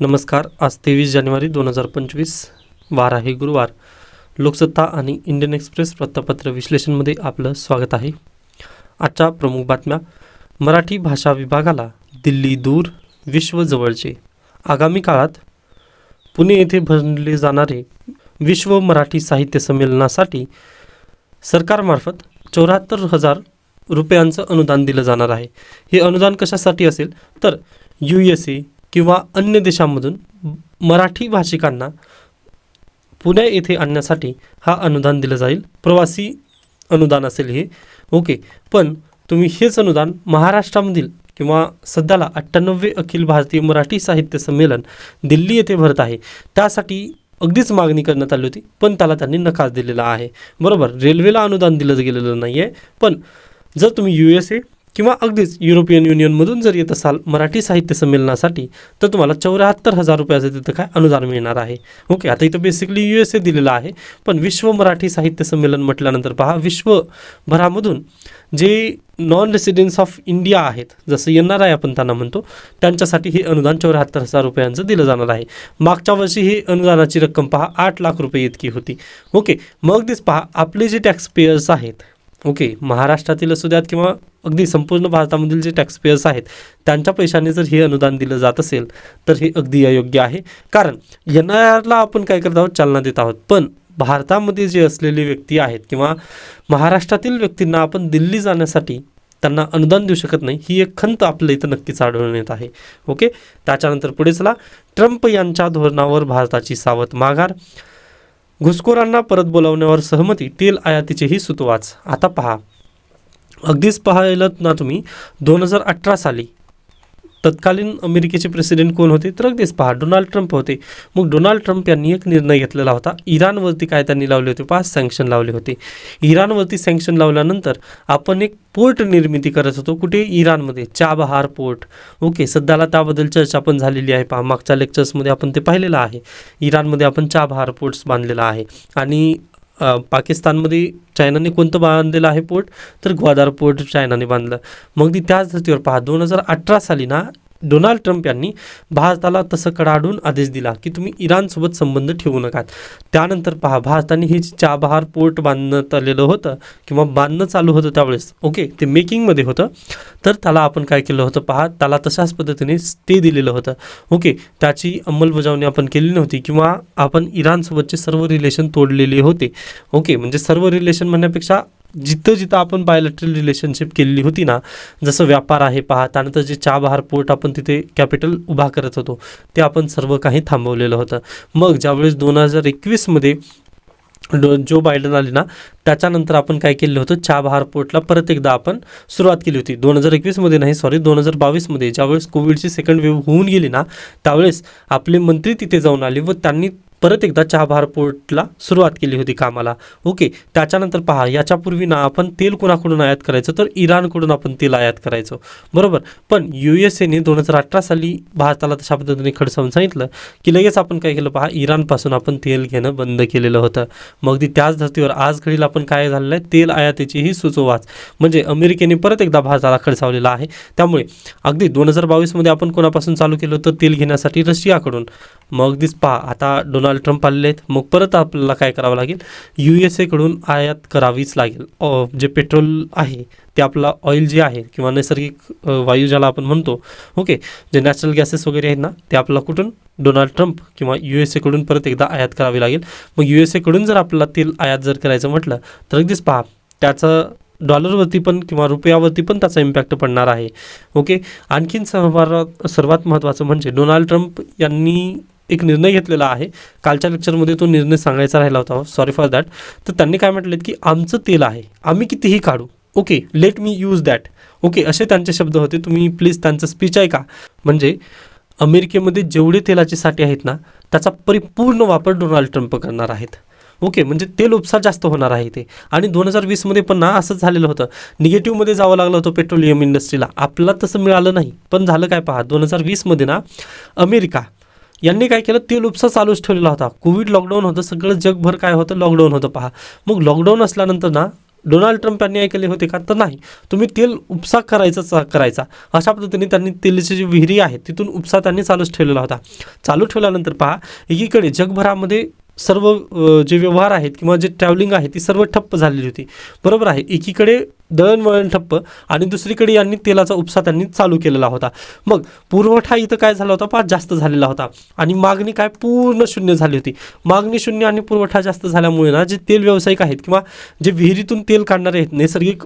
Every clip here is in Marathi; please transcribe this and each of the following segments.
नमस्कार. आज तेवीस जानेवारी दोन हजार पंचवीस वार आहे गुरुवार. लोकसत्ता आणि इंडियन एक्सप्रेस वृत्तपत्र विश्लेषणमध्ये आपलं स्वागत आहे. आजच्या प्रमुख बातम्या. मराठी भाषा विभागाला दिल्ली दूर विश्व जवळचे. आगामी काळात पुणे येथे भरले जाणारे विश्व मराठी साहित्य संमेलनासाठी सरकारमार्फत चौऱ्याहत्तर हजार रुपयांचं अनुदान दिलं जाणार आहे. हे अनुदान कशासाठी असेल? तर यू एस ए किंवा अन्य देशांमधून मराठी भाषिकांना पुणे येथे आणण्यासाठी हा अनुदान दिलं जाईल. प्रवासी अनुदान असेल हे. ओके. पण तुम्ही हेच अनुदान महाराष्ट्रामधील किंवा सध्याला अठ्ठ्याण्णवे अखिल भारतीय मराठी साहित्य संमेलन दिल्ली येथे भरत आहे. त्यासाठी अगदीच मागणी करण्यात आली होती पण त्याला त्यांनी नकार दिलेला आहे. बरोबर. रेल्वेला अनुदान दिलं गेलेलं नाही आहे पण जर तुम्ही यू एस ए किंवा अगदीच युरोपियन युनियनमधून जर येत असाल मराठी साहित्य संमेलनासाठी तर तुम्हाला चौऱ्याहत्तर हजार रुपयाचं तिथं काय अनुदान मिळणार आहे. ओके आता इथं बेसिकली यू एस ए दिलेलं आहे पण विश्व मराठी साहित्य संमेलन म्हटल्यानंतर पहा विश्वभरामधून जे नॉन रेसिडेन्स ऑफ इंडिया आहेत जसं येणार आहे आय आपण त्यांना म्हणतो त्यांच्यासाठी हे अनुदान चौऱ्याहत्तर हजार रुपयांचं दिलं जाणार आहे. मागच्या वर्षी ही अनुदानाची रक्कम पहा आठ लाख रुपये इतकी होती. ओके मग दिस पहा आपले जे टॅक्स पेयर्स आहेत ओके महाराष्ट्रातील असू द्यात किंवा अगदी संपूर्ण भारतामधील जे टॅक्सपेयर्स आहेत त्यांच्या पैशाने जर हे अनुदान दिलं जात असेल तर हे अगदी अयोग्य आहे. कारण एन आय आरला आपण काय करत आहोत? चालना देत आहोत. पण भारतामध्ये जे असलेले व्यक्ती आहेत किंवा महाराष्ट्रातील व्यक्तींना आपण दिल्ली जाण्यासाठी त्यांना अनुदान देऊ शकत नाही ही एक खंत आपल्या इथं नक्कीच आढळून येत आहे. ओके? त्याच्यानंतर पुढे चला. ट्रम्प यांच्या धोरणावर भारताची सावध माघार. घुसखोरांना परत बोलावण्यावर सहमती तेल आयातीचेही सुतवाच. आता पहा अगदीच पाहिलं ना तुम्ही दोन हजार अठरा साली. तत्कालीन अमेरिकेचे प्रेसिडेंट कोण होते? तर अगदीच पहा डोनाल्ड ट्रम्प होते. मग डोनाल्ड ट्रम्प यांनी एक निर्णय घेतलेला होता. इराणवरती काय त्यांनी लावले होते पाच सँक्शन लावले होते. इराणवरती सँक्शन लावल्यानंतर आपण एक पोर्ट निर्मिती करत होतो. कुठे? इराणमध्ये. चाबहार पोर्ट ओके सध्याला त्याबद्दल चर्चा पण झालेली आहे पहा. मागच्या लेक्चर्समध्ये आपण ते पाहिलेलं आहे. इराणमध्ये आपण चाबहार पोर्ट्स बांधलेला आहे. आणि पाकिस्तानमध्ये चायनाने कोणतं बांधलेलं आहे पोर्ट तर ग्वादार पोर्ट चायनाने बांधलं. मग ती त्याच धर्तीवर पहा दोन हजार अठरा साली ना डोनाल्ड ट्रम्प यांनी भारताला तसं कडाडून आदेश दिला की तुम्ही इराणसोबत संबंध ठेवू नका त्यानंतर पहा भारताने हे चाबहार पोर्ट बांधण्यात आलेलं होतं किंवा बांधणं चालू होतं त्यावेळेस. ओके ते मेकिंगमध्ये होतं. तर त्याला आपण काय केलं होतं पहा त्याला तशाच पद्धतीने स्टे दिलेलं होतं. ओके त्याची अंमलबजावणी आपण केली नव्हती किंवा आपण इराणसोबतचे सर्व रिलेशन तोडलेले होते. ओके म्हणजे सर्व रिलेशन म्हणण्यापेक्षा जिथं जिथं आपण बायोलॅटरल रिलेशनशिप केलेली होती ना जसं व्यापार आहे पहा त्यानंतर जे चाबहार पोर्ट आपण तिथे कॅपिटल उभा करत होतो ते आपण सर्व काही थांबवलेलं होतं. मग ज्यावेळेस दोन हजार एकवीसमध्ये डो जो बायडन आले ना त्याच्यानंतर आपण काय केलं होतं चाबहार पोर्टला परत एकदा आपण सुरुवात केली होती. दोन हजार एकवीसमध्ये नाही सॉरी दोन हजार बावीसमध्ये ज्यावेळेस कोविडची सेकंड वेव्ह होऊन गेली ना त्यावेळेस आपले मंत्री तिथे जाऊन आले व त्यांनी परत एकदा चाबहार पोर्टला सुरुवात केली होती कामाला. ओके त्याच्यानंतर पहा याच्यापूर्वी ना आपण तेल कोणाकडून आयात करायचं? तर इराणकडून आपण तेल आयात करायचो. बरोबर? पण यू एस एने दोन हजार अठरा साली भारताला तशा पद्धतीने खडसावून सांगितलं की लगेच आपण काय केलं पहा इराणपासून आपण तेल घेणं बंद केलेलं होतं. मग ती त्याच धर्तीवर आज घडीला आपण काय झालेलं आहे? तेल आयातीचीही सुचोवाच. म्हणजे अमेरिकेने परत एकदा भारताला खडसावलेला आहे. त्यामुळे अगदी दोन हजार बावीसमध्ये आपण कोणापासून चालू केलं होतं? तेल घेण्यासाठी रशियाकडून. मग अगदीच पहा आता डोनाल्ड ट्रम्प आलेले आहेत. मग परत आपल्याला काय करावं लागेल? यू एस एकडून आयात करावीच लागेल. जे पेट्रोल आहे ते आपला ऑइल जे आहे किंवा नैसर्गिक वायू ज्याला आपण म्हणतो ओके जे नॅचरल गॅसेस वगैरे आहेत ना ते आपल्याला कुठून? डोनाल्ड ट्रम्प किंवा यू एस एकडून परत एकदा आयात करावी लागेल. मग यू एस एकडून जर आपल्याला तेल आयात जर करायचं म्हटलं तर अगदीच पहा त्याचं डॉलरवरती पण किंवा रुपयावरती पण त्याचा इम्पॅक्ट पडणार आहे. ओके आणखीन सर्वात सर्वात महत्त्वाचं म्हणजे डोनाल्ड ट्रम्प यांनी एक निर्णय घेतलेला आहे. कालच्या लेक्चरमध्ये तो निर्णय सांगायचा राहिला होता. सॉरी फॉर दॅट तर त्यांनी काय म्हटलेत की आमचं तेल आहे. आम्ही कितीही काढू. Okay let me use that okay असे त्यांचे शब्द होते. तुम्ही प्लीज त्यांचं स्पीच ऐका. म्हणजे अमेरिकेमध्ये जेवढे तेलाचे साठे आहेत ना त्याचा परिपूर्ण वापर डोनाल्ड ट्रम्प करणार आहेत. ओके म्हणजे तेल उपसा जास्त होणार आहे ते आणि दोन हजार वीसमध्ये पण ना असंच झालेलं होतं. निगेटिव्हमध्ये जावं लागलं होतं पेट्रोलियम इंडस्ट्रीला आपला तसं मिळालं नाही. पण झालं काय पहा दोन हजार वीसमध्ये ना अमेरिका यांनी काय केलं? तेल उपसा चालूच ठेवलेला होता. कोविड लॉकडाऊन होतं. सगळं जगभर काय होतं? लॉकडाऊन होतं पहा. मग लॉकडाऊन असल्यानंतर ना डोनाल्ड ट्रम्प यांनी ऐकले होते का? तर नाही. तुम्ही तेल उपसा करायचा करायचा. अशा पद्धतीने त्यांनी तेलाची जी विहिरी आहे तिथून उपसा त्यांनी चालूच ठेवलेला होता. चालू ठेवल्यानंतर पहा एकीकडे जगभरामध्ये सर्व जे व्यवहार आहेत किंवा जे ट्रॅव्हलिंग आहे ती सर्व ठप्प झालेली होती. बरोबर आहे. एकीकडे दळणवळण ठप्प आणि दुसरीकडे यांनी तेलाचा उपसा त्यांनी चालू केलेला होता. मग पुरवठा इथं काय झाला होता? फार जास्त झालेला होता. आणि मागणी काय? पूर्ण शून्य झाली होती. मागणी शून्य आणि पुरवठा जास्त झाल्यामुळे ना जे तेल व्यावसायिक आहेत किंवा जे विहिरीतून तेल काढणारे आहेत नैसर्गिक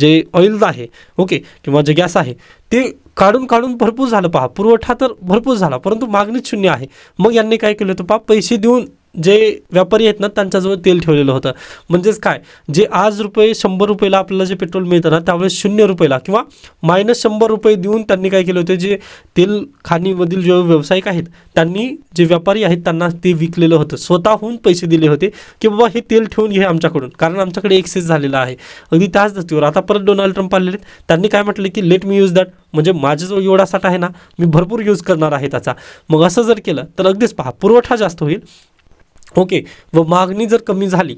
जे ऑइल आहे ओके किंवा जे गॅस आहे ते काढून काढून भरपूर झालं पहा. पुरवठा तर भरपूर झाला परंतु मागणीच शून्य आहे. मग यांनी काय केलं होतं? पहा पैसे देऊन जे व्यापारी आहेत ना त्यांच्याजवळ तेल ठेवलेलं होतं. म्हणजेच काय? जे आज रुपये शंभर रुपयाला आपल्याला जे पेट्रोल मिळतं ना त्यावेळेस शून्य रुपयाला किंवा मायनस शंभर रुपये देऊन त्यांनी काय केलं होतं जे तेल खाणीमधील जे व्यावसायिक आहेत त्यांनी जे व्यापारी आहेत त्यांना ते विकलेलं होतं. स्वतःहून पैसे दिले होते की बाबा हे तेल ठेवून घे आमच्याकडून. कारण आमच्याकडे एक्सेस झालेला आहे. अगदी त्याच धर्तीवर आता परत डोनाल्ड ट्रम्प आलेले आहेत. त्यांनी काय म्हटलं की लेट मी यूज दॅट म्हणजे माझ्याजवळ एवढा साठा आहे ना मी भरपूर यूज करणार आहे त्याचा. मग असं जर केलं तर अगदीच पहा पुरवठा जास्त होईल. ओके व मागणी जर कमी झाली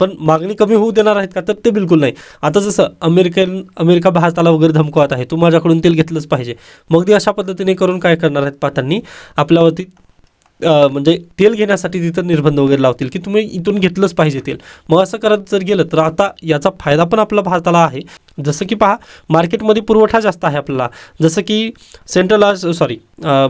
पण मागणी कमी होऊ देणार आहेत का? तर ते बिलकुल नाही. आता जसं अमेरिकन अमेरिका भारताला वगैरे धमकवत आहे तू माझ्याकडून तेल घेतलंच पाहिजे. मग ते अशा पद्धतीने करून काय करणार आहेत पहा आपल्यावरती म्हणजे तेल घेण्यासाठी तिथं निर्बंध वगैरे लावतील की तुम्ही इथून घेतलंच पाहिजे तेल. मग असं करत जर गेलं तर आता याचा फायदा पण आपला भारताला आहे. जसं की पहा मार्केटमध्ये पुरवठा जास्त आहे आपल्याला. जसं की central sorry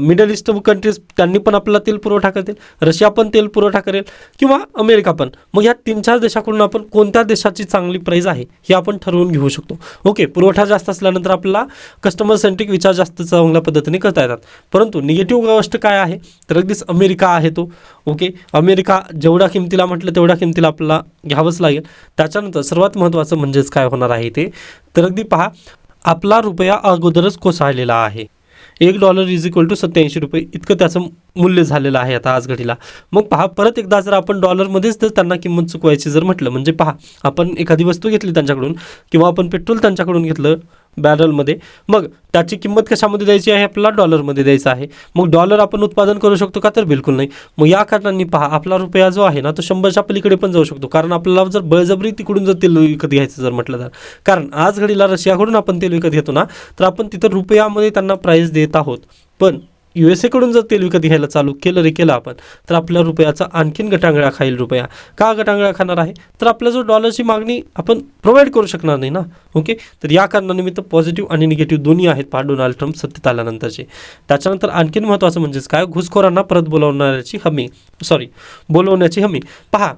middle east countries त्यांनी पण आपल्याला तेल पुरवठा करतील. रशिया पण तेल पुरवठा करेल. किंवा अमेरिका पण. मग या तीन चार देशाकडून आपण कोणत्या देशाची चांगली प्राईज आहे हे आपण ठरवून घेऊ शकतो. ओके पुरवठा जास्त असल्यानंतर आपल्याला कस्टमर सेंट्रिक विचार जास्त चांगल्या पद्धतीने करता येतात. परंतु निगेटिव्ह गोष्ट काय आहे तर अगदीच अमेरिका आहे तो. ओके अमेरिका जेवढ्या किमतीला म्हटलं तेवढ्या किमतीला आपल्याला घ्यावंच लागेल. त्याच्यानंतर सर्वात महत्त्वाचं म्हणजेच काय होणार आहे ते तर अगदी पहा आपला रुपया अगोदरच कोसळलेला आहे. एक डॉलर इज इक्वल टू सत्याऐंशी रुपये. इतकं त्याचं मूल्य झालेलं आहे आता आज घडीला. मग पहा परत एकदा जर आपण डॉलरमध्येच जर त्यांना किंमत चुकवायची जर म्हटलं म्हणजे पहा आपण एखादी वस्तू घेतली त्यांच्याकडून किंवा आपण पेट्रोल त्यांच्याकडून घेतलं बॅरलमध्ये मग त्याची किंमत कशामध्ये द्यायची आहे? आपल्याला डॉलरमध्ये द्यायचं आहे. मग डॉलर आपण उत्पादन करू शकतो का? तर बिलकुल नाही. मग या कारणांनी पहा आपला रुपया जो आहे ना तो शंभरच्या पलीकडे पण जाऊ शकतो. कारण आपल्याला जर बळजबरी तिकडून जर तेल विकत घ्यायचं जर म्हटलं तर. कारण आज घडीला रशियाकडून आपण तेल विकत घेतो ना तर आपण तिथं रुपयामध्ये त्यांना प्राईस देत आहोत. पण यू एस एकडून जर तेल विकत घ्यायला चालू केलं रे केलं आपण तर आपल्या रुपयाचा आणखीन गटांगळा खाईल रुपया. का गटांगळा खाणार आहे? तर आपल्या जो डॉलरची मागणी आपण प्रोव्हाइड करू शकणार नाही ना? ओके तर या कारणानिमित्त पॉझिटिव्ह आणि निगेटिव्ह दोन्ही आहेत पहा डोनाल्ड ट्रम्प सत्तेत आल्यानंतरचे. त्याच्यानंतर आणखीन महत्त्वाचं म्हणजेच काय? घुसखोरांना परत बोलवणाऱ्याची हमी. सॉरी बोलवण्याची हमी. पहा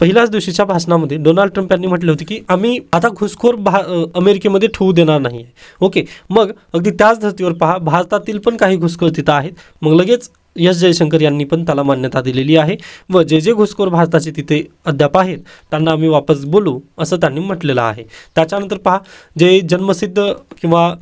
पहिल्याच दिवशीच्या भाषणामध्ये डोनाल्ड ट्रम्प यांनी म्हटले होते की आम्ही आता घुसखोर भा अमेरिकेमध्ये ठेवू देणार नाही ओके मग अगदी त्याच धर्तीवर पहा भारतातील पण काही घुसखोर तिथं आहेत. मग लगेच एस जयशंकर यांनी पण त्याला मान्यता दिलेली आहे व जे जे घुसखोर भारताचे तिथे अद्याप आहेत त्यांना आम्ही वापस बोलू असं त्यांनी म्हटलेलं आहे. त्याच्यानंतर पहा जे जन्मसिद्ध किंवा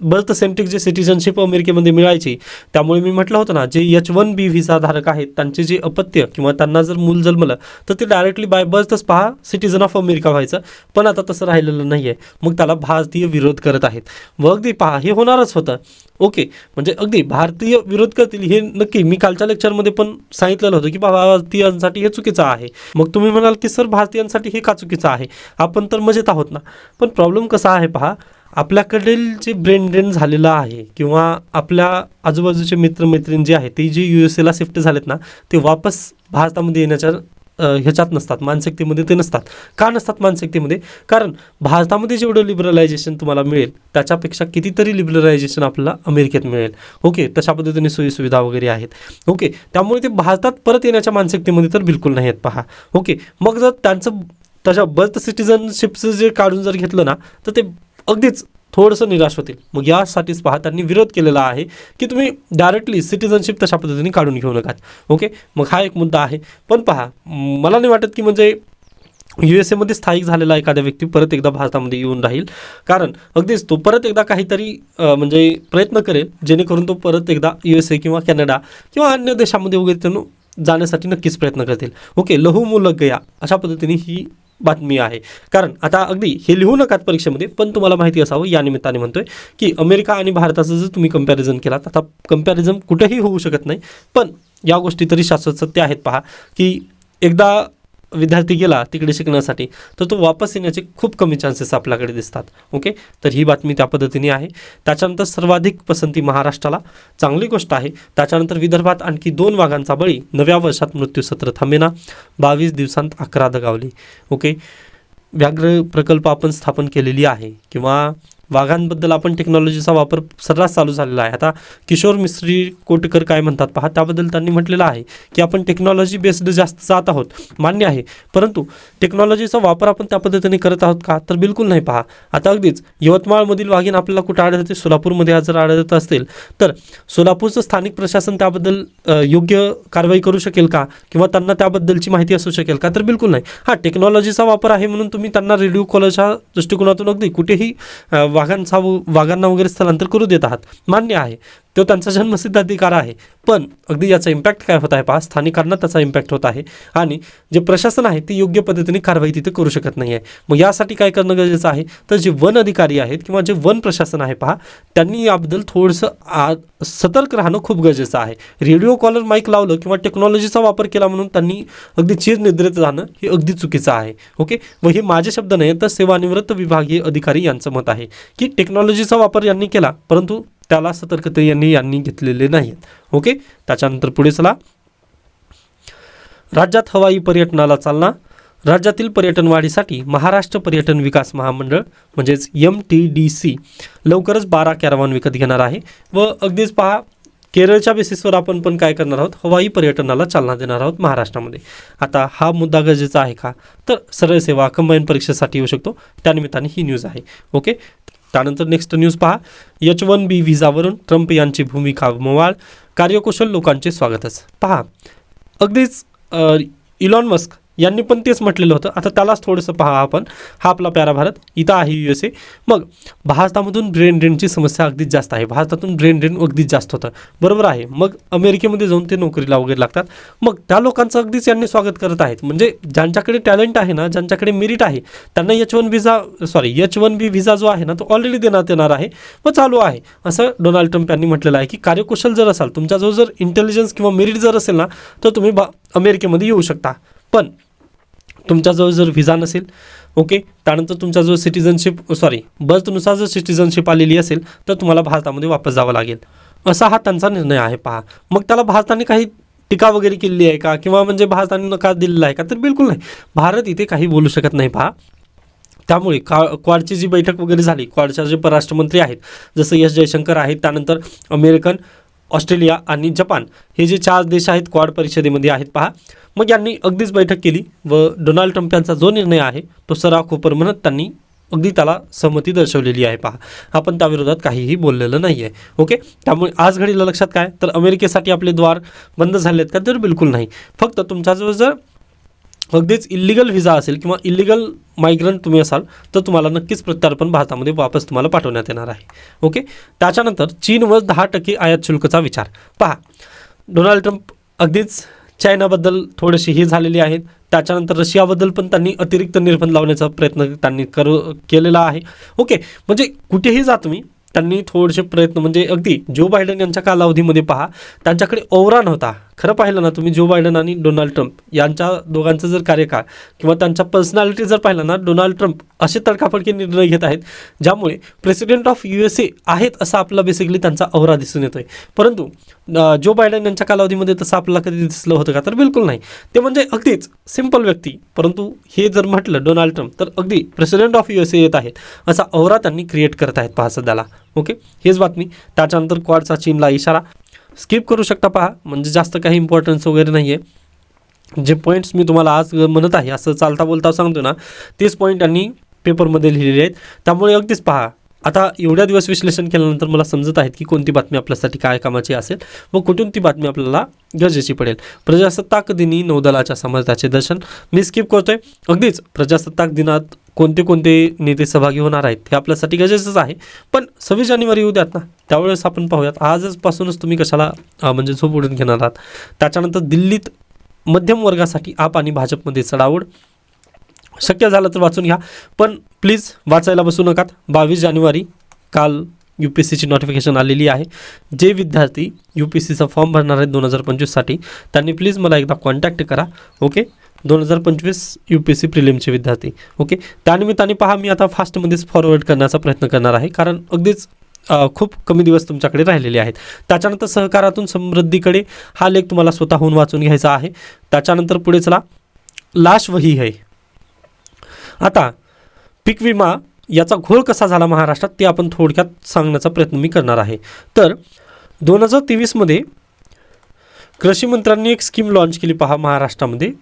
बर्थ सेंट्रिक जे सिटिझनशिप अमेरिकेमध्ये मिळायची त्यामुळे मी म्हटलं होतं ना जे एच वन बी व्हिसा धारक आहेत त्यांचे जे अपत्य किंवा त्यांना जर मूल जन्मलं तर ते डायरेक्टली बाय बर्थच पहा सिटिझन ऑफ अमेरिका व्हायचं. पण आता तसं राहिलेलं नाही आहे मग त्याला भारतीय विरोध करत आहेत. व अगदी पहा हे होणारच होतं. ओके म्हणजे अगदी भारतीय विरोध करतील हे नक्की मी कालच्या लेक्चरमध्ये पण सांगितलेलं होतं की भारतीयांसाठी हे चुकीचं आहे. मग तुम्ही म्हणाल की सर भारतीयांसाठी हे का चुकीचं आहे? आपण तर मजेत आहोत ना. पण प्रॉब्लेम कसा आहे पहा आपल्याकडील जे ब्रेन ड्रेन झालेलं आहे किंवा आपल्या आजूबाजूचे मित्रमैत्रीण जे आहेत ते जे यू एस एला शिफ्ट झालेत ना ते वापस भारतामध्ये येण्याच्या ह्याच्यात नसतात मानसिकतेमध्ये ते नसतात. का नसतात मानसिकतेमध्ये? कारण भारतामध्ये जेवढं लिबरलायझेशन तुम्हाला मिळेल त्याच्यापेक्षा कितीतरी लिबरलायझेशन आपल्याला अमेरिकेत मिळेल. ओके तशा पद्धतीने सोयीसुविधा वगैरे आहेत. ओके त्यामुळे ते भारतात परत येण्याच्या मानसिकतेमध्ये तर बिलकुल नाही आहेत पहा. ओके मग जर त्यांचं त्याच्या बर्थ सिटिझनशिपचं जे काढून जर घेतलं ना तर ते अगदीच थोडंसं निराश होतील. मग यासाठीच पहा त्यांनी विरोध केलेला आहे की तुम्ही डायरेक्टली सिटिझनशिप तशा पद्धतीने काढून घेऊ नका. ओके मग हा एक मुद्दा आहे. पण पहा मला नाही वाटत की म्हणजे यू एस एमध्ये स्थायिक झालेला एखाद्या व्यक्ती परत एकदा भारतामध्ये येऊन राहील. कारण अगदीच तो परत एकदा काहीतरी म्हणजे प्रयत्न करेल जेणेकरून तो परत एकदा यू एस ए किंवा कॅनडा किंवा अन्य देशामध्ये वगैरे त्यांना जाण्यासाठी नक्कीच प्रयत्न करतील. ओके लहू मुलग गया अशा पद्धतीने ही बातमी आहे. कारण आता अगदी हे लिहू नकात परीक्षेमध्ये पण तुम्हाला माहिती असावं या निमित्ताने म्हणतोय की अमेरिका आणि भारताचं जर तुम्ही कंपॅरिझन केलात आता कंपॅरिझन कुठेही होऊ शकत नाही. पण या गोष्टी तरी शाश्वत सत्य आहेत पहा की एकदा विद्यार्थी गेला तिकडे शिकण्यासाठी तर तो वापस येण्याचे खूप कमी चान्सेस आपल्याकडे दिसतात. ओके तर ही बातमी त्या पद्धतीने आहे. त्याच्यानंतर सर्वाधिक पसंती महाराष्ट्राला. चांगली गोष्ट आहे. त्याच्यानंतर विदर्भात आणखी दोन वाघांचा बळी. नव्या वर्षात मृत्यूसत्र थांबेना. बावीस दिवसांत अकरा दगावली. ओके व्याघ्र प्रकल्प आपण स्थापन केलेली आहे. किंवा वाघांबद्दल आपण टेक्नॉलॉजीचा वापर सर्रास चालू झालेला आहे. आता किशोर मिस्त्री कोटकर काय म्हणतात पहा त्याबद्दल त्यांनी म्हटलेलं आहे की आपण टेक्नॉलॉजी बेस्ड जास्त जात आहोत. मान्य आहे. परंतु टेक्नॉलॉजीचा वापर आपण त्या पद्धतीने करत आहोत का? तर बिलकुल नाही पहा. आता अगदीच यवतमाळमधील वाघीण आपल्याला कुठं आढळते सोलापूरमध्ये जर आढळत असतील तर सोलापूरचं स्थानिक प्रशासन त्याबद्दल योग्य कारवाई करू शकेल का? किंवा त्यांना त्याबद्दलची माहिती असू शकेल का? तर बिलकुल नाही. हा टेक्नॉलॉजीचा वापर आहे म्हणून तुम्ही त्यांना रेडिओ कॉलच्या दृष्टिकोनातून अगदी कुठेही वाघांचा वाघांना वगैरे स्थलांतर करू देत आहात. मान्य आहे. तो त्यांचा जन्मसिद्ध अधिकार आहे. पण अगदी याचा इम्पॅक्ट काय होत आहे पहा? स्थानिकांना त्याचा इम्पॅक्ट होत आहे. आणि जे प्रशासन आहे ते योग्य पद्धतीने कारवाई तिथे करू शकत नाही आहे मग यासाठी काय करणं गरजेचं आहे? तर जे वन अधिकारी आहेत किंवा जे वन प्रशासन आहे पहा त्यांनी याबद्दल थोडंसं आ सतर्क राहणं खूप गरजेचं आहे. रेडिओ कॉलर माईक लावलं किंवा टेक्नॉलॉजीचा वापर केला म्हणून त्यांनी अगदी चिरनिद्रित राहणं जाणं हे अगदी चुकीचं आहे. ओके? व हे माझे शब्द नाही तर सेवानिवृत्त विभागीय अधिकारी यांचं मत आहे की टेक्नॉलॉजीचा वापर यांनी केला परंतु त्याला सतर्कते यांनी यांनी घेतलेले नाहीत. ओके त्याच्यानंतर पुढे चला. राज्यात हवाई पर्यटनाला चालना. राज्यातील पर्यटन वाढीसाठी महाराष्ट्र पर्यटन विकास महामंडळ म्हणजेच एम टी डी सी लवकरच बारा कॅरवान विकत घेणार आहे. व अगदीच पहा केरळच्या बेसिसवर आपण पण काय करणार आहोत? हवाई पर्यटनाला चालना देणार आहोत महाराष्ट्रामध्ये. आता हा मुद्दा गरजेचा आहे का? तर सरळ सेवा कंबाईन परीक्षेसाठी येऊ शकतो. त्यानिमित्ताने ही न्यूज आहे. ओके त्यानंतर नेक्स्ट न्यूज पहा. एच वन बी व्हिजावरून ट्रम्प यांची भूमिका मवाळ कार्यकुशल लोकांचे स्वागतच. पहा अगदीच इलॉन मस्क यांनी पण तेच म्हटलेलं होतं. आता त्यालाच थोडंसं पहा आपण. हा आपला प्यारा भारत. इथं आहे यू एस ए मग भारतामधून ब्रेन ड्रेनची समस्या अगदीच जास्त आहे. भारतातून ब्रेन ड्रेन अगदीच जास्त होतं. बरोबर आहे. मग अमेरिकेमध्ये जाऊन ते नोकरीला वगैरे लागतात. मग त्या लोकांचं अगदीच यांनी स्वागत करत आहेत. म्हणजे ज्यांच्याकडे टॅलेंट आहे ना ज्यांच्याकडे मेरिट आहे त्यांना H one visa sorry H one B visa जो आहे ना तो ऑलरेडी देण्यात येणार आहे. व चालू आहे. असं डोनाल्ड ट्रम्प यांनी म्हटलेलं आहे की कार्यकुशल जर असाल तुमच्याजवळ जर इंटेलिजन्स किंवा मेरिट जर असेल ना तर तुम्ही बा अमेरिकेमध्ये येऊ शकता. पण तुमच्याजवळ जर व्हिजा नसेल ओके त्यानंतर तुमच्याजवळ सिटिझनशिप सॉरी बर्थनुसार जर सिटिझनशिप आलेली असेल तर तुम्हाला भारतामध्ये वापस जावं लागेल. असा हा त्यांचा निर्णय आहे पहा. मग त्याला भारताने काही टीका वगैरे केलेली आहे का? किंवा म्हणजे भारताने नकार दिलेला आहे का? तर बिलकुल नाही. भारत इथे काही बोलू शकत नाही पहा. त्यामुळे का क्वाडची जी बैठक वगैरे झाली क्वाडच्या जे परराष्ट्रमंत्री आहेत जसं एस जयशंकर आहेत त्यानंतर अमेरिकन ऑस्ट्रेलिया आणि जपान हे जे चार देश आहेत क्वाड परिषदेमध्ये आहेत पहा. मग यांनी अगदीच बैठक केली व डोनाल्ड ट्रम्प यांचा जो निर्णय आहे तो सराखोपर म्हणत त्यांनी अगदी त्याला सहमती दर्शवलेली आहे पहा. आपण त्याविरोधात काहीही बोललेलं नाही आहे ओके? त्यामुळे आज घडीला लक्षात काय? तर अमेरिकेसाठी आपले द्वार बंद झालेत का? तर बिलकुल नाही. फक्त तुमच्याजवळ जर अगदीच इलिगल व्हिजा असेल किंवा इलिगल मायग्रंट तुम्ही असाल तर तुम्हाला नक्कीच प्रत्यार्पण भारतामध्ये वापस तुम्हाला पाठवण्यात येणार आहे. ओके त्याच्यानंतर चीनवर दहा टक्के आयात शुल्कचा विचार. पहा डोनाल्ड ट्रम्प अगदीच चायनाबद्दल थोडेसे हे झालेले आहेत. त्याच्यानंतर रशियाबद्दल पण त्यांनी अतिरिक्त निर्बंध लावण्याचा प्रयत्न त्यांनी करू केलेला आहे. ओके म्हणजे कुठेही जा तुम्ही त्यांनी थोडेसे प्रयत्न म्हणजे अगदी जो बायडन यांच्या कालावधीमध्ये पहा त्यांच्याकडे ओव्हरा नव्हता खरं पाहिलं ना तुम्ही जो बायडन आणि डोनाल्ड ट्रम्प यांच्या दोघांचं जर कार्यकाळ किंवा त्यांच्या पर्सनॅलिटी जर पाहिलं ना डोनाल्ड ट्रम्प असे तडकाफडके निर्णय घेत आहेत ज्यामुळे president of U S A आहेत असा आपला बेसिकली त्यांचा औरा दिसून येतोय. परंतु जो बायडन यांच्या कालावधीमध्ये तसं आपल्याला कधी दिसलं होतं का? तर बिलकुल नाही. ते म्हणजे अगदीच सिंपल व्यक्ती. परंतु हे जर म्हटलं डोनाल्ड ट्रम्प तर अगदी president of U S A येत आहेत असा औरा त्यांनी क्रिएट करत आहेत पहा सध्याला. ओके हेच बातमी. त्याच्यानंतर क्वाडचा चीनला इशारा. स्किप करू शकता पहा. म्हणजे जास्त काही इम्पॉर्टन्स वगैरे नाही आहे जे पॉईंट्स मी तुम्हाला आज म्हणत आहे असं चालता बोलता सांगतो ना तेच पॉईंट आणि पेपरमध्ये लिहिलेले आहेत. त्यामुळे अगदीच पहा. आता एवढ्या दिवस विश्लेषण केल्यानंतर मला समजत आहेत की कोणती बातमी आपल्यासाठी काय कामाची असेल. व कुठून ती बातमी आपल्याला गरजेची पडेल? प्रजासत्ताक दिनी नौदलाच्या समर्थाचे दर्शन. मी स्किप करतोय. अगदीच प्रजासत्ताक दिनात कोणते कोणते नेते सहभागी होणार आहेत हे आपल्यासाठी गरजेचंच आहे. पण सव्वीस जानेवारी येऊ द्यात ना. त्यावेळेस आपण पाहूयात. आजपासूनच तुम्ही कशाला म्हणजे झोप उडून घेणार आहात? त्याच्यानंतर दिल्लीत मध्यम वर्गासाठी आप आणि भाजपमध्ये चढावड शक्य झालं तर वाचून घ्या. पण प्लीज वाचायला बसू नकात. बावीस जानेवारी काल यू पी एस सीची नोटिफिकेशन आलेली आहे. जे विद्यार्थी यू पी एस सीचा फॉर्म भरणार आहेत दोन हजार पंचवीससाठी त्यांनी प्लीज मला एकदा कॉन्टॅक्ट करा. ओके? दोन हजार पंचवीस यू पी एस सी प्रिलिमचे विद्यार्थी. ओके त्यानिमित्ताने पहा मी आता फास्टमध्येच फॉरवर्ड करण्याचा प्रयत्न करणार आहे कारण अगदीच खूप कमी दिवस तुमच्याकडे राहिलेले आहेत. त्याच्यानंतर सहकारातून समृद्धीकडे हा लेख तुम्हाला स्वतःहून वाचून घ्यायचा आहे. त्याच्यानंतर पुढे चला. लाश वही है. आता पीक विमा याचा घोळ कसा झाला महाराष्ट्रात ते आपण थोडक्यात सांगण्याचा प्रयत्न मी करणार आहे. तर दोन हजार तेवीसमध्ये कृषी मंत्र्यांनी एक स्कीम लॉन्च केली पहा महाराष्ट्रामध्ये.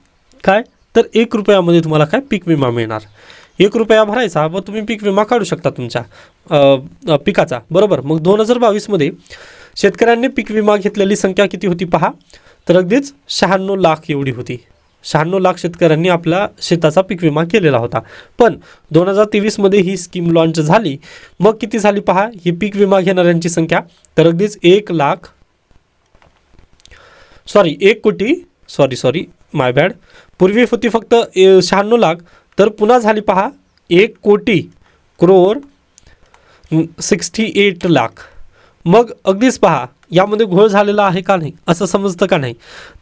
काय? तर एक रुपयामध्ये तुम्हाला काय? पीक विमा मिळणार. एक रुपया भरायचा व तुम्ही पीक विमा काढू शकता तुमच्या पिकाचा. बरोबर? मग दोन हजार बावीसमध्ये शेतकऱ्यांनी पीक विमा घेतलेली संख्या किती होती पहा. तर अगदीच शहाण्णव लाख एवढी होती. शहाण्णव लाख शेतकऱ्यांनी आपला शेताचा पीक विमा केलेला होता. पण दोन हजार तेवीसमध्ये ही स्कीम लॉन्च झाली. मग किती झाली पहा? ही पीक विमा घेणाऱ्यांची संख्या. तर अगदीच एक लाख सॉरी एक कोटी सॉरी सॉरी माय बॅड पूर्वी होती फक्त ए, शहाण्णव लाख तर पुन्हा झाली पहा एक कोटी क्रोर सिक्स्टी एट लाख. मग अगदीच पहा यामध्ये घोळ झालेला आहे का नाही असं समजतं का नाही?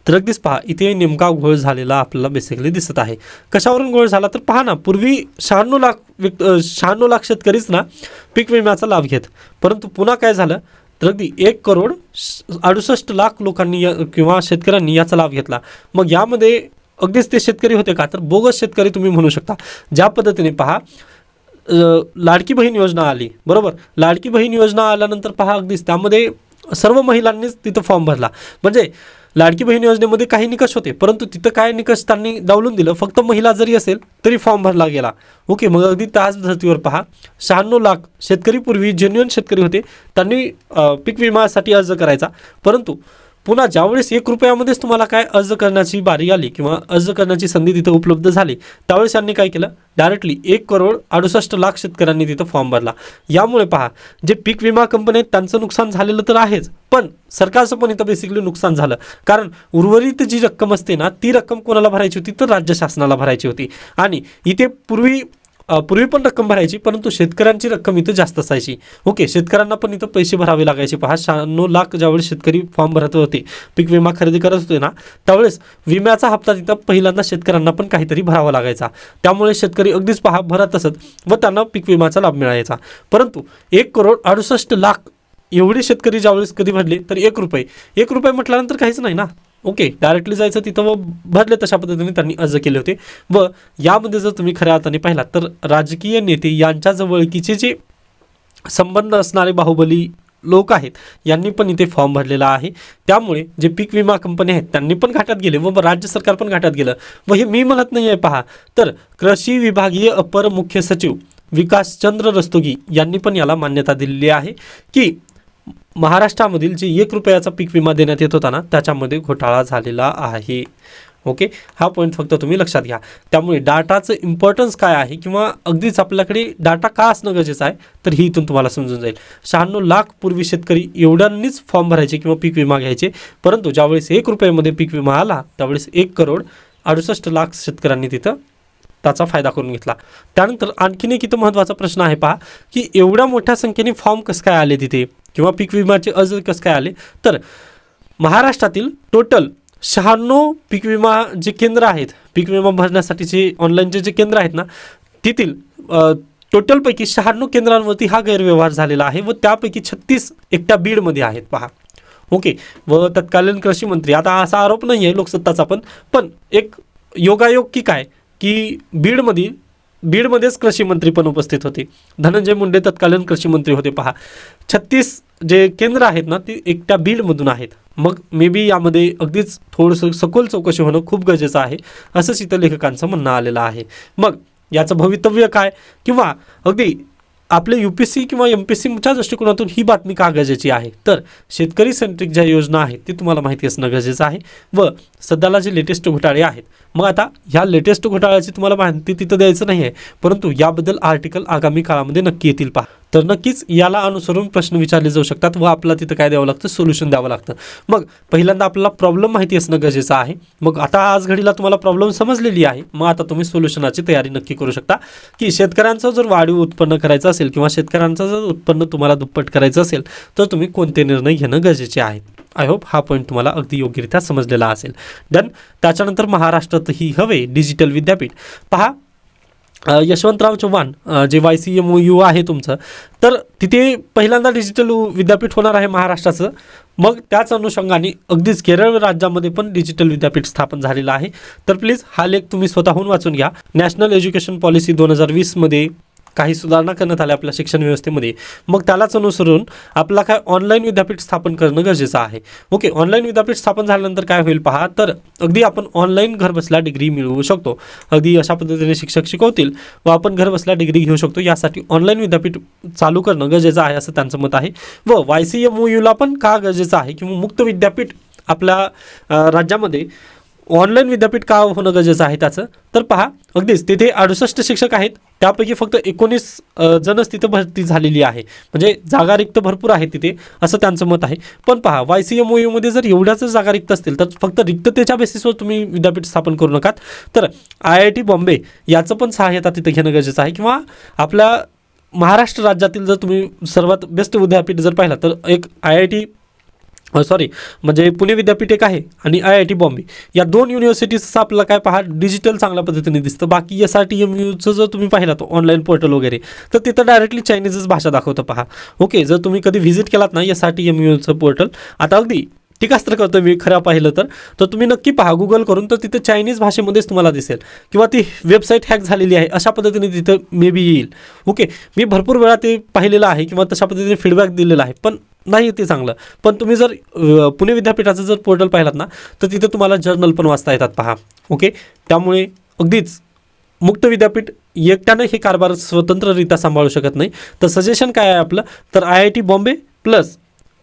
तर अगदीच पहा इथे नेमका घोळ झालेला आपल्याला बेसिकली दिसत आहे. कशावरून घोळ झाला? तर पहा ना पूर्वी शहाण्णव लाख विक शहाण्णव लाख शेतकरीच ना पीक विम्याचा लाभ घेत. परंतु पुन्हा काय झालं? तर अगदी एक करोड श- अडुसष्ट लाख लोकांनी या किंवा शेतकऱ्यांनी याचा लाभ घेतला. मग यामध्ये अगदीच ते शेतकरी होते का? तर बोगस शेतकरी तुम्ही म्हणू शकता. ज्या पद्धतीने पहा लाडकी बहीण योजना आली बरोबर? लाडकी बहीण योजना आल्यानंतर पहा अगदीच त्यामध्ये सर्व महिलांनीच तिथं फॉर्म भरला. म्हणजे लाडकी बहीण योजनेमध्ये काही निकष होते परंतु तिथं काय निकष त्यांनी डावलून दिलं फक्त महिला जरी असेल तरी फॉर्म भरला गेला. ओके मग अगदी त्याच धर्तीवर पहा शहाण्णव लाख शेतकरी पूर्वी जेन्युअन शेतकरी होते त्यांनी पीक विम्यासाठी अर्ज करायचा. परंतु पुन्हा ज्यावेळेस एक रुपयामध्येच तुम्हाला काय अर्ज करण्याची बारी आली किंवा अर्ज करण्याची संधी तिथं उपलब्ध झाली त्यावेळेस त्यांनी काय केलं? डायरेक्टली एक करोड अडुसष्ट लाख शेतकऱ्यांनी तिथं फॉर्म भरला. यामुळे पहा जे पीक विमा कंपनी आहेत त्यांचं नुकसान झालेलं तर आहेच पण सरकारचं पण इथं बेसिकली नुकसान झालं. कारण उर्वरित जी रक्कम असते ना ती रक्कम कोणाला भरायची होती? तर राज्य शासनाला भरायची होती. आणि इथे पूर्वी पूर्वी पण रक्कम भरायची परंतु शेतकऱ्यांची रक्कम इथं जास्त असायची. ओके शेतकऱ्यांना पण इथं पैसे भरावे लागायचे. पहा शहाण्णव लाख ज्यावेळेस शेतकरी फॉर्म भरत होते पीक विमा खरेदी करत होते ना त्यावेळेस विम्याचा हप्ता तिथं पहिल्यांदा शेतकऱ्यांना पण काहीतरी भरावा लागायचा. त्यामुळे शेतकरी अगदीच पहा भरत असत व त्यांना पीक विम्याचा लाभ मिळायचा. परंतु एक करोड अडुसष्ट लाख एवढे शेतकरी ज्यावेळेस कधी भरले तर एक रुपये. एक रुपये म्हटल्यानंतर काहीच नाही ना. ओके डायरेक्टली जायचं तिथं व भरले तशा पद्धतीने त्यांनी अर्ज केले होते. व यामध्ये जर तुम्ही खऱ्या अर्थाने पाहिलात तर राजकीय नेते यांच्या जवळकीचे जे संबंध असणारे बाहुबली लोक आहेत यांनी पण इथे फॉर्म भरलेला आहे. त्यामुळे जे पीक विमा कंपनी आहेत त्यांनी पण घाटात गेले व राज्य सरकार पण घाटात गेलं. व हे मी म्हणत नाही आहे पहा तर कृषी विभागीय अपर मुख्य सचिव विकासचंद्र रस्तोगी यांनी पण याला मान्यता दिलेली आहे की महाराष्ट्रामधील जे एक रुपयाचा पीक विमा देण्यात येत होता ना त्याच्यामध्ये घोटाळा झालेला आहे. ओके? हा पॉईंट फक्त तुम्ही लक्षात घ्या. त्यामुळे डाटाचं इम्पॉर्टन्स काय आहे किंवा अगदीच आपल्याकडे डाटा का असणं गरजेचं आहे तर ही इथून तुम्हाला समजून जाईल. शहाण्णव लाख पूर्वी शेतकरी एवढ्यांनीच फॉर्म भरायचे किंवा पीक विमा घ्यायचे परंतु ज्यावेळेस एक रुपयामध्ये पीक विमा आला त्यावेळेस एक करोड अडुसष्ट लाख शेतकऱ्यांनी तिथं त्याचा फायदा करून घेतला. त्यानंतर आणखीन एक इथं महत्त्वाचा प्रश्न आहे पहा की एवढ्या मोठ्या संख्येने फॉर्म कसं काय आले तिथे? किंवा पीक विम्याचे अर्ज कसं काय आले? तर महाराष्ट्रातील टोटल शहाण्णव पीक विमा जे केंद्र आहेत पीक विमा भरण्यासाठीचे ऑनलाईनचे जे केंद्र आहेत ना तेथील टोटलपैकी शहाण्णव केंद्रांवरती हा गैरव्यवहार झालेला आहे व त्यापैकी छत्तीस एकट्या बीडमध्ये आहेत. पहा. ओके. व तत्कालीन कृषी मंत्री आता असा आरोप नाही आहे लोकसत्ताचा पण पण एक योगायोग की काय? की बीडमधील बीडमध्येच कृषी मंत्री पण उपस्थित होते. धनंजय मुंडे तत्कालीन कृषी मंत्री होते. पहा. छत्तीस जे केंद्र आहेत ना ते एकट्या बीडमधून आहेत. मग मे बी यामध्ये अगदीच थोडंसं सखोल चौकशी होणं खूप गरजेचं आहे असंच इथं लेखकांचं म्हणणं आलेलं आहे. मग याचं भवितव्य काय? किंवा अगदी आपले यू पी सी किंवा एम पी सीच्या दृष्टिकोनातून ही बातमी का गरजेची आहे? तर शेतकरी सेंट्रिक ज्या योजना आहेत ती तुम्हाला माहिती असणं गरजेचं आहे. व सध्याला जे लेटेस्ट घोटाळे आहेत मग आता ह्या लेटेस्ट घोटाळ्याची तुम्हाला माहिती तिथं द्यायचं नाही आहे परंतु याबद्दल आर्टिकल आगामी काळामध्ये नक्की येतील पहा. तर नक्कीच याला अनुसरून प्रश्न विचारले जाऊ शकतात व आपल्याला तिथं काय द्यावं लागतं? सोल्युशन द्यावं लागतं. मग पहिल्यांदा आपल्याला प्रॉब्लेम माहिती असणं गरजेचं आहे. मग आता आज घडीला तुम्हाला प्रॉब्लेम समजलेली आहे. मग आता तुम्ही सोल्युशनाची तयारी नक्की करू शकता. की शेतकऱ्यांचं जर वाढीव उत्पन्न करायचं असेल किंवा शेतकऱ्यांचं जर उत्पन्न तुम्हाला दुप्पट करायचं असेल तर तुम्ही कोणते निर्णय घेणं गरजेचे आहे? आय होप हा पॉईंट तुम्हाला अगदी योग्यरित्या समजलेला असेल. डन त्याच्यानंतर महाराष्ट्रातही हवे डिजिटल विद्यापीठ. पहा यशवंतराव चव्हाण जे वाय सी एम यू आहे तुमचं तर तिथे पहिल्यांदा डिजिटल विद्यापीठ होणार आहे महाराष्ट्राचं. मग त्याच अनुषंगाने अगदीच केरळ राज्यामध्ये पण डिजिटल विद्यापीठ स्थापन झालेलं आहे. तर प्लीज हा लेख तुम्ही स्वतःहून वाचून घ्या. नॅशनल एज्युकेशन पॉलिसी दोन हजार वीसमध्ये काही सुधारणा करण्यात आल्या आपल्या शिक्षण व्यवस्थेमध्ये. मग त्यालाच अनुसरून आपला काय ऑनलाईन विद्यापीठ स्थापन करणं गरजेचं आहे. ओके ऑनलाईन विद्यापीठ स्थापन झाल्यानंतर काय होईल पहा तर अगदी आपण ऑनलाईन घरबसल्या डिग्री मिळवू शकतो. अगदी अशा पद्धतीने शिक्षक शिकवतील व आपण घरबसल्या डिग्री घेऊ शकतो. यासाठी ऑनलाईन विद्यापीठ चालू करणं गरजेचं आहे असं त्यांचं मत आहे. व वाय सी एम ओ यूला पण का गरजेचं आहे? किंवा मुक्त विद्यापीठ आपल्या राज्यामध्ये ऑनलाईन विद्यापीठ का होणं गरजेचं आहे त्याचं? तर पहा अगदीच तिथे अडुसष्ट शिक्षक आहेत. त्यापैकी फक्त एकोणीस जणच तिथं भरती झालेली आहे. म्हणजे जागा रिक्त भरपूर आहे तिथे असं त्यांचं मत आहे. पण पहा वाय सी एम यूमध्ये जर एवढ्याच जागा रिक्त असतील तर फक्त रिक्ततेच्या बेसिसवर तुम्ही विद्यापीठ स्थापन करू नका तर आय आय टी बॉम्बे याचं पण सहाय्यता तिथं घेणं गरजेचं आहे. किंवा आपल्या महाराष्ट्र राज्यातील जर तुम्ही सर्वात बेस्ट विद्यापीठ जर पाहिला तर एक आय आय टी सॉरी म्हणजे पुणे विद्यापीठ एक आहे आणि आय आय टी बॉम्बे. या दोन युनिव्हर्सिटीजचं आपल्याला काय पहा डिजिटल चांगल्या पद्धतीने दिसतं. बाकी एस आर टी एम यूचं जर तुम्ही पाहिला तो ऑनलाईन पोर्टल वगैरे तर तिथं डायरेक्टली चायनीजच भाषा दाखवतं पहा. ओके जर तुम्ही कधी व्हिजिट केलात ना एस आर टी एम यूचं पोर्टल आता अगदी टीकास्त्र करतो मी खरं पाहिलं तर तर तुम्ही नक्की पहा गुगल करून तर तिथे चायनीज भाषेमध्येच तुम्हाला दिसेल. किंवा ती वेबसाईट हॅक झालेली आहे अशा पद्धतीने तिथं मे बी येईल. ओके मी भरपूर वेळा ते पाहिलेलं आहे किंवा तशा पद्धतीने फीडबॅक दिलेला आहे. पण नाही ते चांगलं. पण तुम्ही जर पुणे विद्यापीठाचं जर पोर्टल पाहिलात ना तर तिथे तुम्हाला जर्नल पण वाचता येतात पहा. ओके? त्यामुळे अगदीच मुक्त विद्यापीठ एकट्यानं हे कारभार स्वतंत्ररित्या सांभाळू शकत नाही. तर सजेशन काय आहे आपलं? तर I I T Bombay plus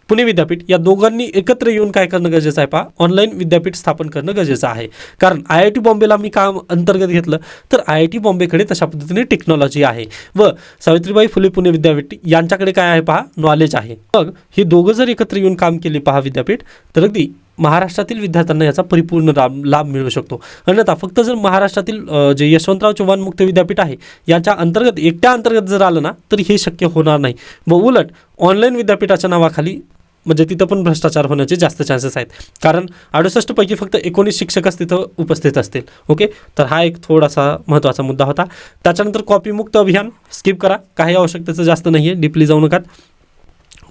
Pune विद्यापीठ या दोघांनी एकत्र येऊन काय करणं गरजेचं आहे पहा? ऑनलाईन विद्यापीठ स्थापन करणं गरजेचं आहे. कारण आय आय टी बॉम्बेला मी काम अंतर्गत घेतलं तर आय आय टी बॉम्बेकडे तशा पद्धतीने टेक्नॉलॉजी आहे. व सावित्रीबाई फुले पुणे विद्यापीठ यांच्याकडे काय आहे पहा? नॉलेज आहे. मग हे दोघं जर एकत्र येऊन काम केले पहा विद्यापीठ तर अगदी महाराष्ट्रातील विद्यार्थ्यांना याचा परिपूर्ण लाभ लाभ मिळू शकतो. अन्यथा फक्त जर महाराष्ट्रातील जे यशवंतराव चव्हाण मुक्त विद्यापीठ आहे याच्या अंतर्गत एकट्या अंतर्गत जर आलं ना तर हे शक्य होणार नाही. व उलट ऑनलाईन विद्यापीठाच्या नावाखाली म्हणजे तिथं पण भ्रष्टाचार होण्याचे जास्त चान्सेस आहेत. कारण अडुसष्टपैकी फक्त एकोणीस शिक्षकच तिथं उपस्थित असतील. ओके? तर हा एक थोडासा महत्त्वाचा मुद्दा होता. त्याच्यानंतर कॉपीमुक्त अभियान स्किप करा. काही आवश्यकतेचं जास्त नाही आहे डीपली जाऊ नका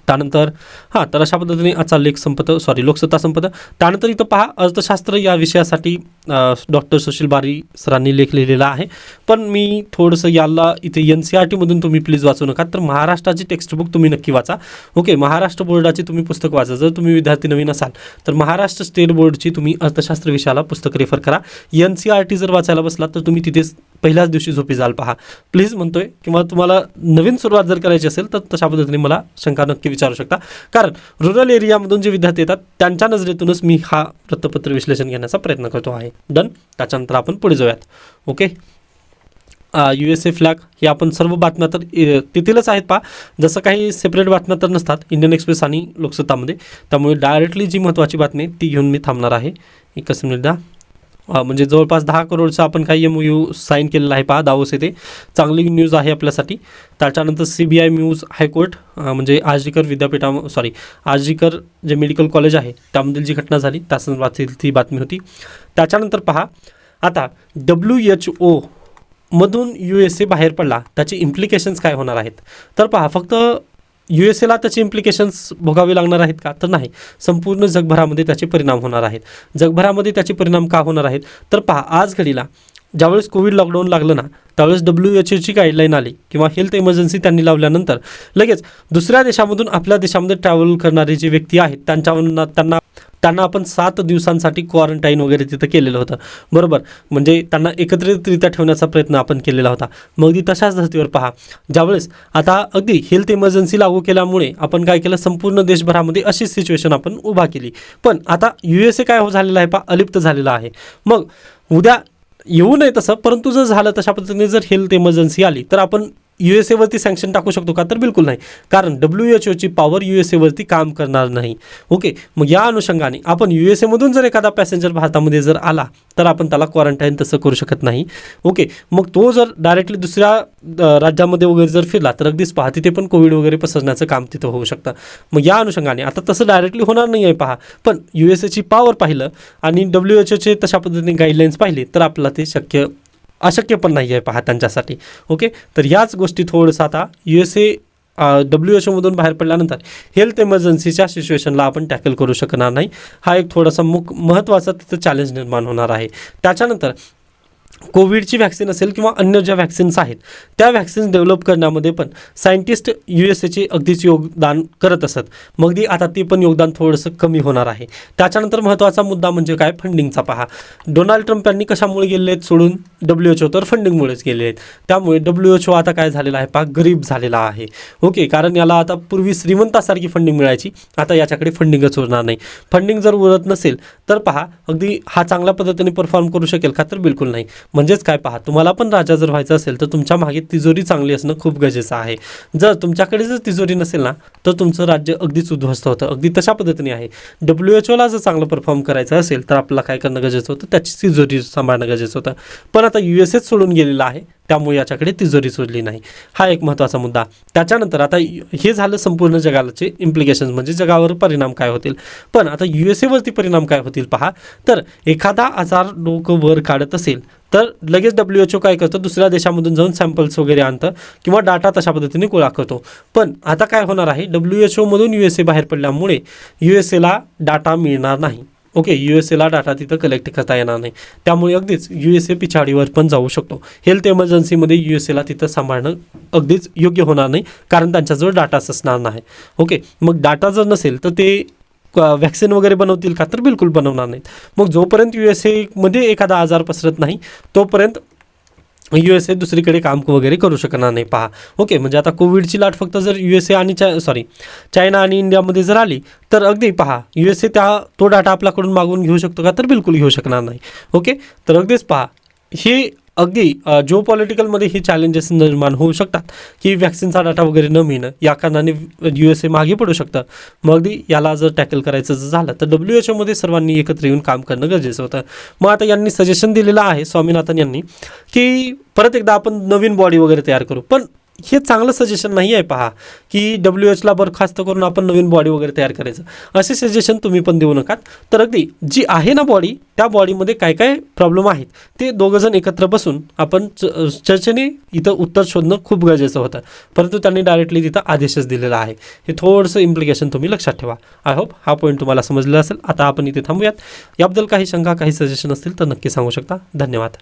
त्यानंतर हां तर अशा पद्धतीने आजचा लेख संपत सॉरी लोकसत्ता संपत. त्यानंतर इथं पहा अर्थशास्त्र या विषयासाठी डॉक्टर सुशील बारी सरांनी लेख लिहिलेला आहे. पण मी थोडंसं याला इथे एन सी आर टीमधून तुम्ही प्लीज वाचू नका. तर महाराष्ट्राची टेक्स्टबुक तुम्ही नक्की वाचा. ओके महाराष्ट्र बोर्डाची तुम्ही पुस्तक वाचा. जर तुम्ही विद्यार्थी नवीन असाल तर महाराष्ट्र स्टेट बोर्डची तुम्ही अर्थशास्त्र विषयाला पुस्तक रेफर करा. एन सी आर टी जर वाचायला बसलात तर तुम्ही तिथेच पहिल्याच दिवशी झोपी जाल. पहा. प्लीज म्हणतोय किंवा तुम्हाला नवीन सुरुवात जर करायची असेल तर तशा पद्धतीने मला शंका नक्की विचारू शकता. कारण रुरल एरियामधून जे विद्यार्थी येतात त्यांच्या नजरेतूनच मी हा वृत्तपत्र विश्लेषण घेण्याचा प्रयत्न करतो आहे. डन त्याच्यानंतर आपण पुढे जाऊयात. Okay U S A flag हे आपण सर्व बातम्या तर तेथीलच आहेत पहा. जसं काही सेपरेट बातम्या तर नसतात इंडियन एक्सप्रेस आणि लोकसत्तामध्ये. त्यामुळे डायरेक्टली जी महत्त्वाची बातमी ती घेऊन मी थांबणार आहे. एकच मिनिट द्या. म्हणजे जवळपास दहा करोडचं आपण काही एम यू साईन केलेला आहे पहा दावोस येथे. चांगली न्यूज आहे आपल्यासाठी. त्याच्यानंतर C B I news high court म्हणजे आजीकर विद्यापीठा सॉरी आजीकर जे मेडिकल कॉलेज आहे त्यामधील जी घटना झाली त्यासंदर्भातील ती बातमी होती. त्याच्यानंतर पहा आता डब्ल्यू एच ओ मधून यू एस ए बाहेर पडला त्याचे इम्प्लिकेशन्स काय होणार आहेत? तर पहा फक्त यू एस एला त्याचे इम्प्लिकेशन्स भोगावे लागणार आहेत का? तर नाही. संपूर्ण जगभरामध्ये त्याचे परिणाम होणार आहेत. जगभरामध्ये त्याचे परिणाम का होणार आहेत? तर पहा आज घडीला ज्यावेळेस कोविड लॉकडाऊन लागलं ना त्यावेळेस डब्ल्यू एच ओची गाईडलाईन आली किंवा हेल्थ इमर्जन्सी त्यांनी लावल्यानंतर लगेच दुसऱ्या देशामधून आपल्या देशामध्ये ट्रॅव्हल करणारे जे व्यक्ती आहेत त्यांच्यावर त्यांना त्यांना आपण सात दिवसांसाठी क्वारंटाईन वगैरे तिथं केलेलं होतं. बरोबर? म्हणजे त्यांना एकत्रितरित्या ठेवण्याचा प्रयत्न आपण केलेला होता. मग ती तशाच धर्तीवर पहा. ज्यावेळेस आता अगदी हेल्थ इमर्जन्सी लागू केल्यामुळे आपण काय केलं? संपूर्ण देशभरामध्ये अशी सिच्युएशन आपण उभा केली. पण आता यू एस ए काय हो झालेलं आहे पा अलिप्त झालेला आहे. मग उद्या येऊ नये तसं परंतु जर झालं तशा पद्धतीने जर हेल्थ इमर्जन्सी आली तर आपण यू एस एवरती सँक्शन टाकू शकतो का? तर बिलकुल नाही. कारण डब्ल्यू एच ओची पॉवर यू एस एवरती काम करणार नाही. ओके मग या अनुषंगाने आपण यू एस एमधून जर एखादा पॅसेंजर भारतामध्ये जर आला तर आपण त्याला क्वारंटाईन तसं करू शकत नाही. ओके मग तो जर डायरेक्टली दुसऱ्या राज्यामध्ये वगैरे जर फिरला तर अगदीच पहा तिथे पण कोविड वगैरे पसरण्याचं काम तिथं होऊ शकतं. मग या अनुषंगाने आता तसं डायरेक्टली होणार नाही आहे पहा. पण यू एस एची पॉवर पाहिलं आणि डब्ल्यू एच ओचे तशा पद्धतीने गाईडलाईन्स पाहिले तर आपल्याला ते शक्य अशक्य पण नाही आहे पहा त्यांच्यासाठी. ओके तर ह्याच गोष्टी थोडंसं आता U S A W H ओमधून बाहेर पडल्यानंतर हेल्थ इमर्जन्सीच्या सिच्युएशनला आपण टॅकल करू शकणार नाही. हा एक थोडासा मुख महत्त्वाचा तिथं चॅलेंज निर्माण होणार आहे. त्याच्यानंतर कोविडची व्हॅक्सिन असेल किंवा अन्य ज्या व्हॅक्सिन्स आहेत त्या व्हॅक्सिन्स डेव्हलप करण्यामध्ये पण सायंटिस्ट यू एस एचे अगदीच योगदान करत असत. मग ती आता ते पण योगदान थोडंसं कमी होणार आहे. त्याच्यानंतर महत्त्वाचा मुद्दा म्हणजे काय? फंडिंगचा पहा. डोनाल्ड ट्रम्प यांनी कशामुळे गेले आहेत सोडून? डब्ल्यू एच ओ तर फंडिंगमुळेच गेले आहेत. त्यामुळे डब्ल्यू एच ओ आता काय झालेला आहे पहा? गरीब झालेला आहे. ओके कारण याला आता पूर्वी श्रीमंतासारखी फंडिंग मिळायची. आता याच्याकडे फंडिंगच उरणार नाही. फंडिंग जर उरत नसेल तर पहा अगदी हा चांगल्या पद्धतीने परफॉर्म करू शकेल का? तर बिलकुल नाही. म्हणजेच काय पहा तुम्हाला पण राजा जर व्हायचं असेल तर तुमच्या मागे तिजोरी चांगली असणं खूप गरजेचं आहे. जर तुमच्याकडे जर तिजोरी नसेल ना तर तुमचं राज्य अगदीच उद्ध्वस्त होतं अगदी तशा पद्धतीने आहे. डब्ल्यू एच ओला जर चांगलं परफॉर्म करायचं असेल तर आपल्याला काय करणं गरजेचं होतं त्याची तिजोरी सांभाळणं गरजेचं होतं. पण आता यू एस एच सोडून गेलेलं आहे त्यामुळे याच्याकडे तिजोरी सोडली नाही. हा एक महत्त्वाचा मुद्दा. त्याच्यानंतर आता हे झालं संपूर्ण जगाचे इम्प्लिकेशन्स म्हणजे जगावर परिणाम काय होतील. पण आता यू एस एवरती परिणाम काय होतील पहा. तर एखादा आजार डोकं वर काढत असेल तर लगेच डब्ल्यू एच ओ काय करतं? दुसऱ्या देशामधून जाऊन सॅम्पल्स वगैरे आणतं किंवा डाटा तशा पद्धतीने गोळा करतो. पण आता काय होणार आहे? डब्ल्यू एच ओमधून यू एस ए बाहेर पडल्यामुळे यू एस एला डाटा मिळणार नाही. ओके यू एस एला डाटा तिथं कलेक्ट करता येणार नाही. त्यामुळे अगदीच यू एस ए पिछाडीवर पण जाऊ शकतो. हेल्थ इमर्जन्सीमध्ये यू एस एला तिथं सांभाळणं अगदीच योग्य होणार नाही कारण त्यांच्याजवळ डाटाच असणार नाही. ओके मग डाटा जर नसेल तर ते व्हॅक्सिन वगैरे बनवतील का? तर बिलकुल बनवणार नाहीत. मग जोपर्यंत यू एस एमध्ये एखादा आजार पसरत नाही तोपर्यंत यू एस ए दुसरीकडे काम वगैरे करू शकणार नाही पहा. ओके म्हणजे आता कोविडची लाट फक्त जर यू एस ए आणि चा सॉरी चायना आणि इंडियामध्ये जर आली तर अगदी पहा यू एस ए त्या तो डाटा आपल्याकडून मागून घेऊ शकतो का? तर बिलकुल घेऊ शकणार नाही. ओके तर अगदीच पहा हे अगदी जो पॉलिटिकलमध्ये हे चॅलेंजेस निर्माण होऊ शकतात. की व्हॅक्सिनचा डाटा वगैरे न मिळणं या कारणाने यू एस ए मागे पडू शकतं. मग अगदी याला जर टॅकल करायचं जर झालं तर डब्ल्यू एच ओमध्ये सर्वांनी एकत्र येऊन काम करणं गरजेचं होतं. मग आता यांनी सजेशन दिलेलं आहे स्वामीनाथन यांनी की परत एकदा आपण नवीन बॉडी वगैरे तयार करू. पण हे चांगलं सजेशन नाही आहे पहा की डब्ल्यू एचला बरखास्त करून आपण नवीन बॉडी वगैरे तयार करायचं. असे सजेशन तुम्ही पण देऊ नका. तर अगदी जी आहे ना बॉडी त्या बॉडीमध्ये काय काय प्रॉब्लेम आहेत ते दोघंजण एकत्र बसून आपण च चर्चेने इथं उत्तर शोधणं खूप गरजेचं होतं. परंतु त्यांनी डायरेक्टली तिथं आदेशच दिलेला आहे. हे थोडंसं इम्प्लिकेशन तुम्ही लक्षात ठेवा. आय होप हा पॉईंट तुम्हाला समजलेला असेल. आता आपण इथे थांबूयात. याबद्दल काही शंका काही सजेशन असतील तर नक्की सांगू शकता. धन्यवाद.